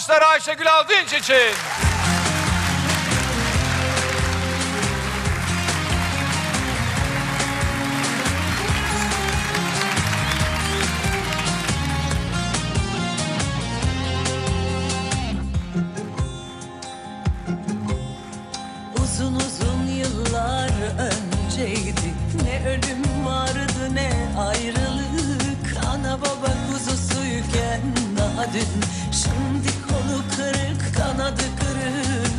Alkışlar Ayşegül Aldınç için. Uzun uzun yıllar önceydi Ne ölüm vardı ne ayrılık daha dün Şimdi kolu kırık kanadı kırık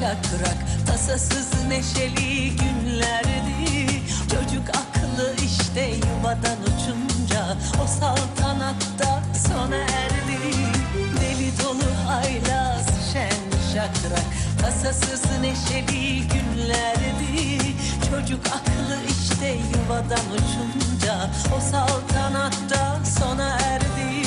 şakrak Tasasız neşeli günlerdi. Çocuk aklı işte yuvadan uçunca O saltanatta sona erdi. Deli dolu haylaz şen şakrak Tasasız neşeli günlerdi. Çocuk aklı işte yuvadan uçunca O saltanatta sona erdi